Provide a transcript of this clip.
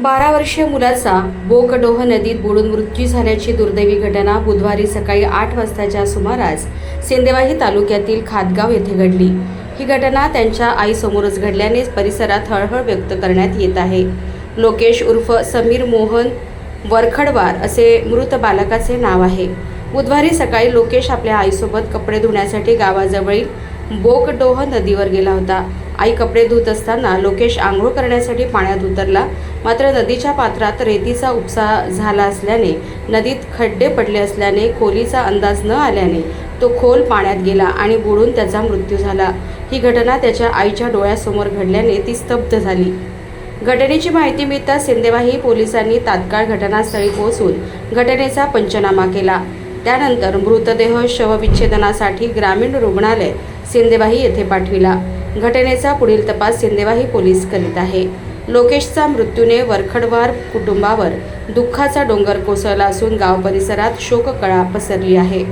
बारा वर्षीय मुलाचा बोकडोह नदीत बुडून मृत्यू झाल्याची दुर्दैवी घटना बुधवारी सकाळी आठ वाजताच्या सुमारास सिंदेवाही तालुक्यातील खातगाव येथे घडली. ही घटना त्यांच्या आईसमोरच घडल्याने परिसरात हळहळ व्यक्त करण्यात येत आहे. लोकेश उर्फ समीर मोहन वरखडवार असे मृत बालकाचे नाव आहे. बुधवारी सकाळी लोकेश आपल्या आईसोबत कपडे धुण्यासाठी गावाजवळील बोकडोह नदीवर गेला होता. आई कपडे धुत असताना लोकेश आंघोळ करण्यासाठी पाण्यात उतरला. मात्र नदीच्या पात्रात रेतीचा उपसा झाला असल्याने नदीत खड्डे पडले असल्याने खोलीचा अंदाज न आल्याने तो खोल पाण्यात गेला आणि बुडून त्याचा मृत्यू झाला. ही घटना त्याच्या आईच्या डोळ्यासमोर घडल्याने ती स्तब्ध झाली. घटनेची माहिती मिळताच सिंदेवाही पोलिसांनी तात्काळ घटनास्थळी पोहोचून घटनेचा पंचनामा केला. त्यानंतर मृतदेह शवविच्छेदनासाठी ग्रामीण रुग्णालय सिंदेवाही येथे पाठविला. घटनेचा पुढील तपास सिंदेवाही पोलीस करीत आहे. लोकेशचा मृत्यूने वरखडवार कुटुंबावर दुःखाचा डोंगर कोसळला असून गाव परिसरात शोककळा पसरली आहे.